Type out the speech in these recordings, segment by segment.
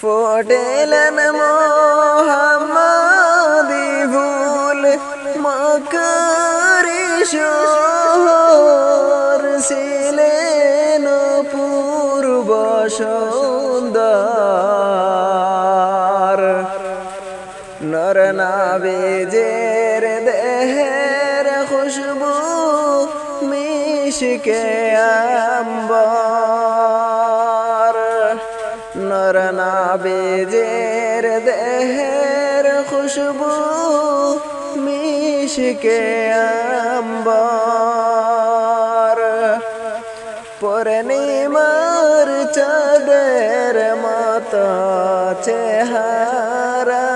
ফোটেলেন মোহাম্মদি ভুল মকরি শহর ছিলেন পূর্ব সুন্দর। নর নাবিজের দেহের খুশবু মিশকে আম্বর। নর বেজের দেহের খুশবু মিশকে আম্বর। পূর্ণিমার চাঁদের মত চেহারা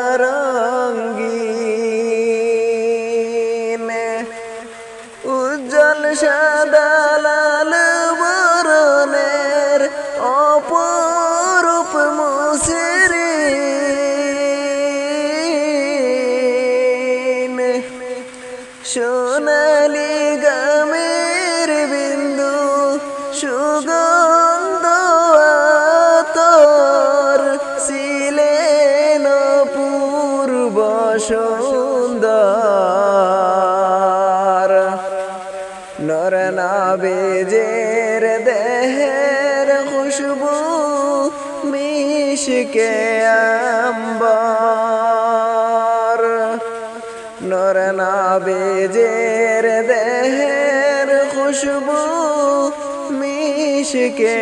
সোনালি গামের বিন্দু সুগন্ধ তোর ছিলেন পূর্ব সুন্দর। নর নাবেজের দেহের খুশবু মিশকে আম্বর। নাবেজের দেহের খুশবু মিশকে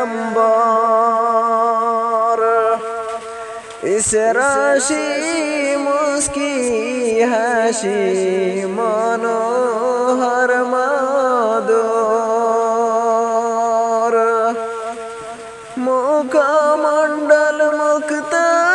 আম্বর। ইসরাশি মুস্কি হাসি মনোহর মাদর। মুখমণ্ডল মুক্তার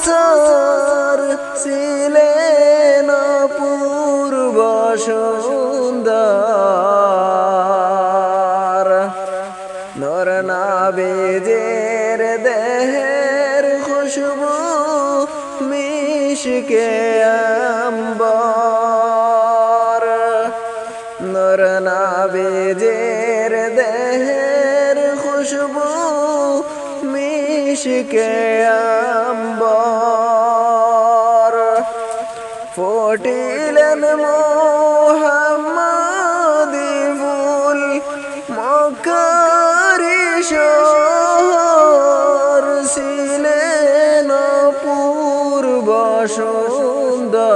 গুসর ছিলেন পূর্ব সুন্দর। নর নাবেজের দেহের খুশবু মিশকে আম্বর। নর নাবেজের দেহের খুশবু মিশকে আম্বর। ফটিলেন মোহাম্মদি ফুল মকারি শহর। ছিলেন পূর্ব সুন্দর।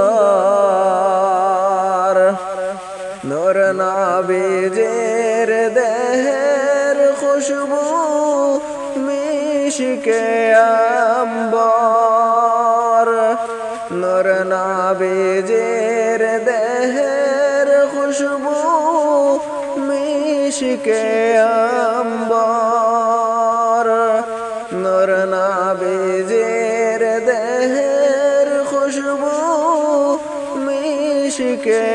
নর নাবিজের দেহের খুশবু মিশকে আম্বর নর নাবিজের দেহের খুশবু মিশকে আম্বর নর নাবিজের দেহের খুশবু মিশকে